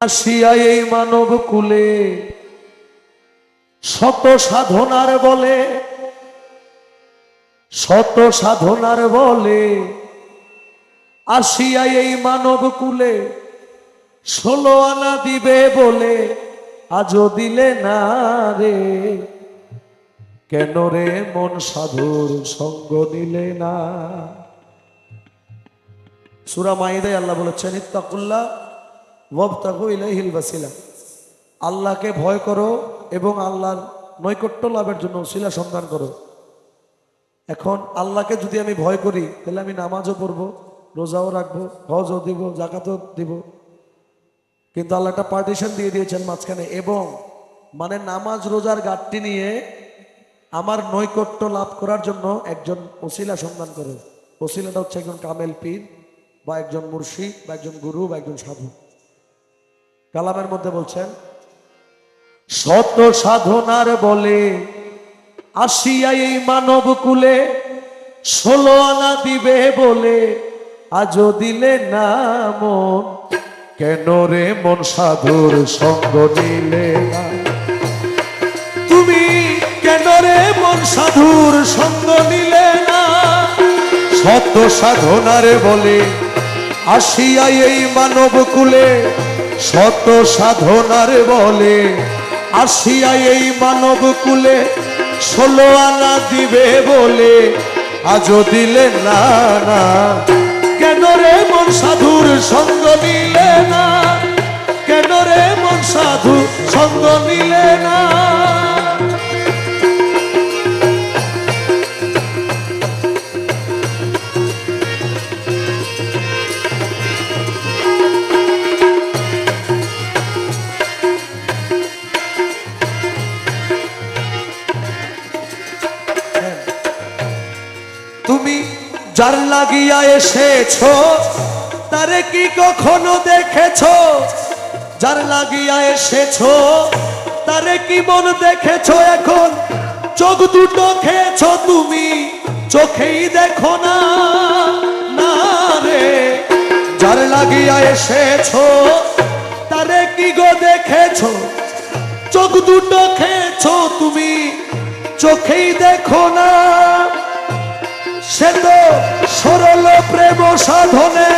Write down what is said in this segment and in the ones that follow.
আসিয়া এই মানব কুলে শত সাধনার বলে, শত সাধনার বলে আসিয়া এই মানব কুলে ষোলো আনা দিবে বলে আজও দিলে না রে। কেন রে মন সাধুর সঙ্গ নিলে না? সুরা মাইদাই আল্লাহ বলেছেন, ইত্তাকুল্লাহ ওয়াবতাগু আল্লাহকে ভয় করো এবং আল্লাহর নৈকট্য লাভের জন্য শিলা সন্ধান করো। এখন আল্লাহকে যদি আমি ভয় করি, তাহলে আমি নামাজও পড়ব, রোজাও রাখব, হজও দিব, জাকাতও দিব। কিন্তু আল্লাহ একটা পার্টিশন দিয়ে দিয়েছেন মাঝখানে, এবং মানে নামাজ, রোজার গাঠটি নিয়ে আমার নৈকট্য লাভ করার জন্য একজন ওসিলা সন্ধান করে। ওসিলাটা হচ্ছে একজন কামেল পীর, বা একজন মুর্শিদ, বা একজন গুরু, বা একজন সাধু। কালামের মধ্যে বলছেন শত সাধনার বলে আসিয়া এই মানব কুলে ষোলো আনা দিবে বলে আজও দিলে না মন। কেন রে মন সাধুর সঙ্গ নিলে না? তুমি কেন রে মন সাধুর সঙ্গ নিলে না? শত সাধনারে বলে আসিয়া এই মানব কুলে শত সাধনার বলে আসিয়া এই মানব কুলে ষোলো আনা দিবে বলে। আজও দিলে না না। কেন রে মন সাধুর তুমি যার লাগিয়া এসেছ, তারে কি কখনো দেখেছ? যার লাগিয়া এসেছ, তারে কি মন দেখেছ এখন? চোখ দুটো খেয়েছো তুমি, চোখেই দেখো না রে। যার লাগিয়া এসেছ, তারে কি গো দেখেছ? চোখ দুটো খেয়েছো তুমি, চোখেই দেখো না। সে তো সরল প্রেম সাধনে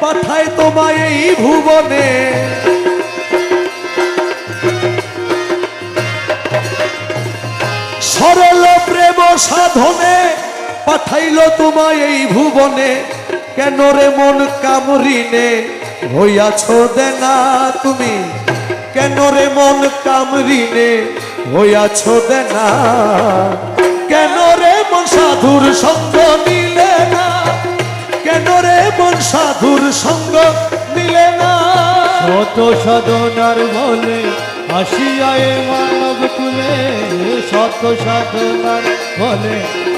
পাঠায় তোমায় এই ভুবনে। সরল প্রেম সাধনে পাঠাইল তোমায় এই ভুবনে। কেন রে মন কামরিনে হইয়াছ দেনা তুমি। কেন রে মন কামরিনে হইয়াছ দেনা। কেন মন সাধুর সঙ্গ নিলে না। কেন রে মন সাধুর সঙ্গ নিলে না? শত সাধনার বলে আসিয়ায় মানব কুলে শত সাধনার বলে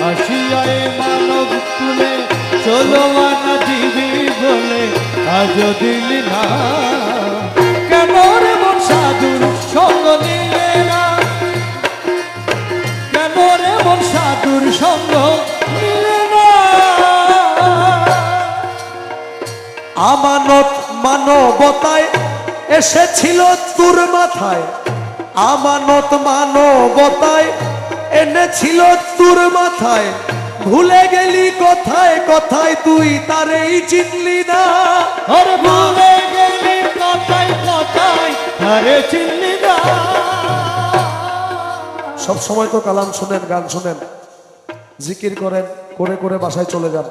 আসিয়ায় মানব কুলে চলো মানা দিবি বলে আজ দিলি না। কেন রে মন সাধুর সঙ্গ নিলে সাধুর সঙ্গ নিলে না। আমানত মানবতায় এসেছিল তোর মাথায়। আমানত মানবতায় এনেছিল তোর মাথায়। ভুলে গেলি কোথায় কোথায় তুই তারেই চিনলি না। আরে ভুলে গেলি কথায় কথায় আরে চিনলি না। সব সময় তো কালাম শুনেন, গান শুনেন। জিকির করেন, করে করে বাসায় চলে যান।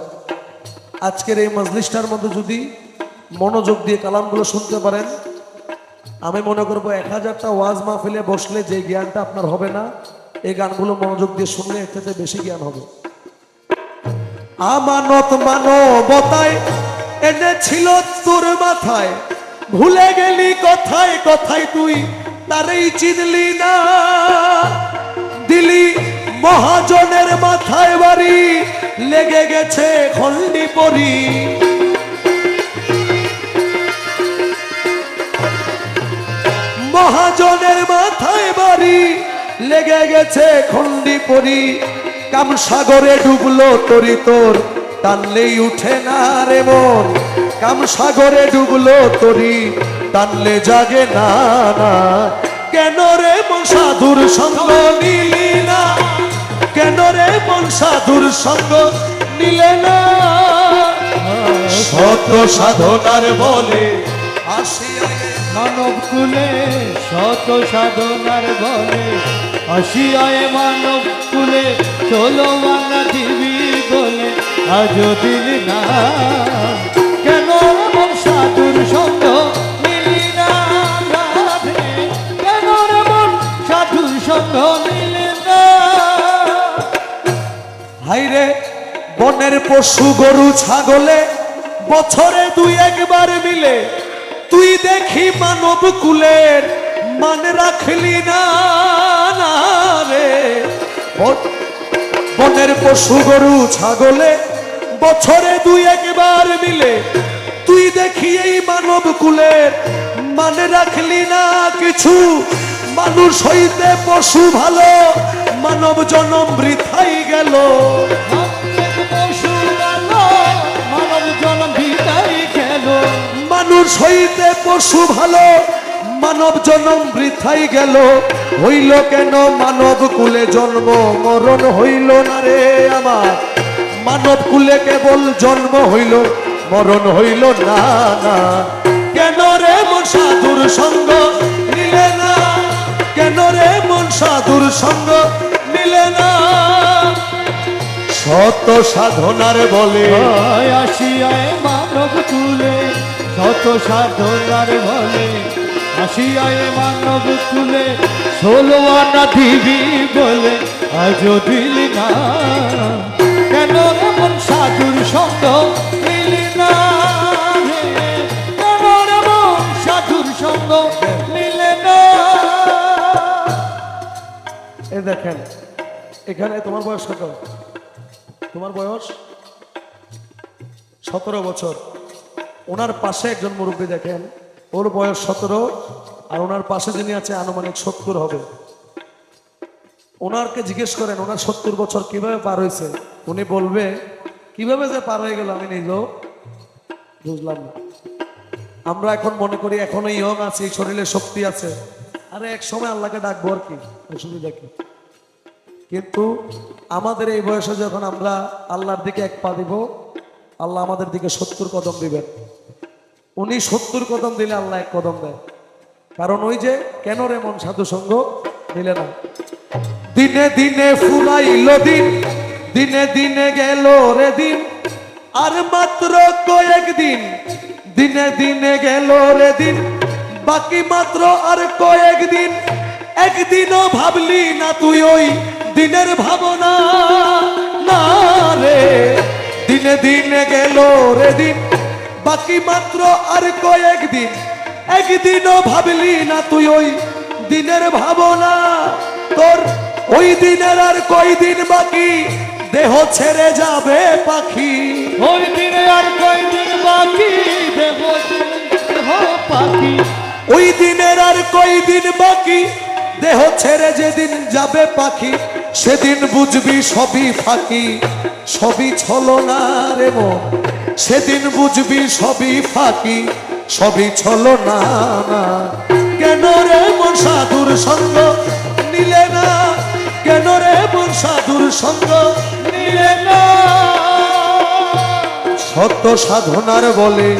আজকের এই মজলিসটার মধ্যে যদি মনোযোগ দিয়ে কালামগুলো শুনতে পারেন, আমি মনে করব এক হাজারটা ওয়াজ মাহফিলে বসলে যে জ্ঞানটা আপনার হবে না, এই গানগুলো মনোযোগ দিয়ে শুনলে এর থেকে বেশি জ্ঞান হবে। আমানত মানবতায় এনেছিল তোর মাথায়, ভুলে গেলি কথায় কথায় তুই, তারেই চিনলি না। দিলি মহাজনের মাথায় বাড়ি, লেগে গেছে খন্ডি পরি। মহাজনের মাথায় বাড়ি, লেগে গেছে খন্ডি পরি। কাম সাগরে ডুবলো তরি তোর, টানলেই উঠে না রে মন। কাম সাগরে ডুবলো তরি, টানলে জাগে না না। কেন রে মন সাধুর সঙ্গ নিলি না? কেন রে মন সাধুর সঙ্গ নিলে না? শত সাধনার বলে মানব কুলে শত সাধনার বলে আসিয়ায় মানব কুলে, চলো বাংলা দিবি বলে আজ দিল না। পশু গরু ছাগলে বছরে দুই একবার মিলে। তুই দেখি মানব কুলের মান রাখলি না রে। বন- বনের পশু গরু ছাগলে বছরে দুই একবার মিলে। তুই দেখি এই মানব কুলের মানে রাখলি না, কিছু মানুষ হইতে পশু ভালো, মানব জনম বৃথাই গেল। হইতে পশু ভালো, মানব জনম বৃথাই গেল। হইল কেন মানব কুলে জন্ম? মরণ হইল না রে আমার। মানব কুলে কেবল জন্ম হইল, মরণ হইল না না। কেন রে মন সাধুর সঙ্গ নিলে না? কেন রে মন সাধুর সঙ্গ নিলে না? শত সাধনার বলে আসিয়ায় মানব তুলে শত সাধনার বলে আসিয়ায় মানব তুলে ষোলো আনা দিবি বলে আজ দিলি না। কেন এমন সাধুর সঙ্গ মিলি না দেখেন, এখানে তোমার বয়স কত? তোমার বয়স সতেরো বছর। ওনার পাশে একজন মুরব্বী দেখেন, ওর বয়স সতেরো, আর ওনার পাশে যিনি আছে, আনুমানিক সত্তর হবে। ওনারকে জিজ্ঞেস করেন, ওনার সত্তর বছর কীভাবে পার হয়েছে? উনি বলবে, কীভাবে যে পার হয়ে গেল আমি নিজেও বুঝলাম না। আমরা এখন মনে করি এখনও ইয়ং আছি, শরীরে শক্তি আছে। আরে এক সময় আল্লাহকে ডাকবো আর কি অসুবিধা কি কিন্তু আমাদের এই বয়সে যখন আমরা আল্লাহর দিকে এক পা দিব, আল্লাহ আমাদের দিকে সত্তর কদম দিবেন। উনি সত্তর কদম দিলে আল্লাহ এক কদম দেয়। কারণ ওই যে, কেন রে মন সাধু সঙ্গ? দিলে না। দিনে দিনে ফুরাইল দিন, দিনে দিনে গেল রে দিন, আর মাত্র কয়েক দিন দিনে গেল রে দিন, বাকি মাত্র আর কয়েক দিন একদিনও ভাবলি না তুই ওই দিনের ভাবনা। না রে, দিনে দিনে গেল রে দিন বাকি মাত্র আর কয়েকদিন একদিনও ভাবলি না তুই ওই দিনের ভাবনা। তোর ওই দিনের আর কয়দিন বাকি দেহ ছেড়ে যাবে পাখি। ওই দিনে আর কয়দিন বাকি দেহ পাখি। ওই দিনের আর কয়দিন বাকি দেহ ছেড়ে যেদিন যাবে পাখি সেদিন বুঝবি সবই ফাঁকি সবই ছলনা রে মন। সেদিন বুঝবি সবই ফাঁকি, সবই ছল না। কেন রে মন সাধুর সঙ্গ নিলে না? কেন রে মন সাধুর সঙ্গ নিলে না? সত্য সাধনার বলে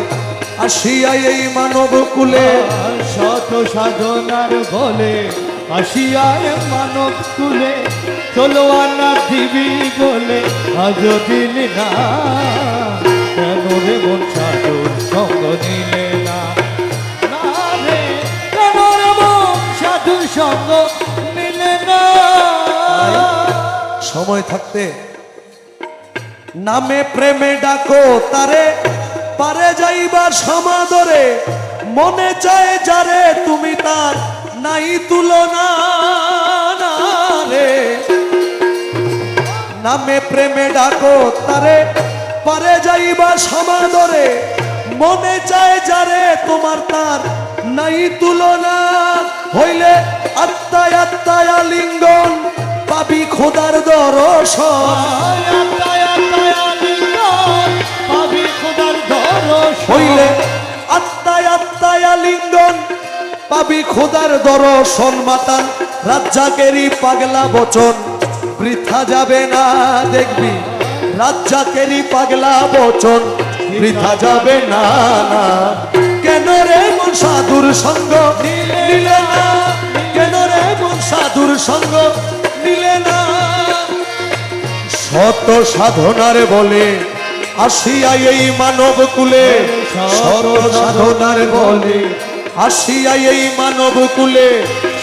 আসিয়া এই মানব কুলে। শত সাধনার বলে আসিয়ায় মানব কুলে। চলো আনা দিবি বলে আজ দিলি না। সময় থাকতে নামে প্রেমে ডাকো, তারে পারে যাইবার সমাদরে। মনে চায় যারে তুমি তার নাই তুলনা রে। নামে প্রেমে ডাকো, তারে পারে যাইবার সমাদরে। মনে চায় যারে তোমার তার নাই তুলনা। হইলে আত্মায় আত্মায় লিঙ্গন পাবি খোদার দর্শন। হইলে আত্মায় আত্মায় আলিঙ্গন পাবি খোদার দর্শন মাতান রাজ্জাকেরই পাগলা বচন বৃথা যাবে না দেখবি। রাজ্জাকেরই পাগলা বচন বৃথা যাবে না না। কেন রে মন সাধুর সঙ্গ? নিলে না কেন রে মন সাধুর সঙ্গ? নিলে না। শত সাধনার বলে আসিয়া এই মানব কুলে। শত সাধনার বলে আসিয়া এই মানব কুলে।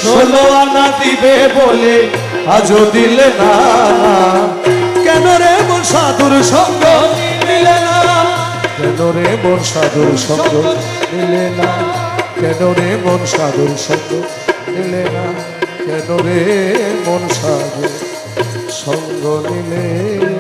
ষোলো আনা দিবে বলে আজও দিলে না। কেন রে মন সাধুর সঙ্গ নিলে না? কেন রে মন সাধুর সঙ্গ নিলে না? কেন রে মন সাধুর সঙ্গ নিলে না? কেন রে মন সাজে সঙ্গ নিলে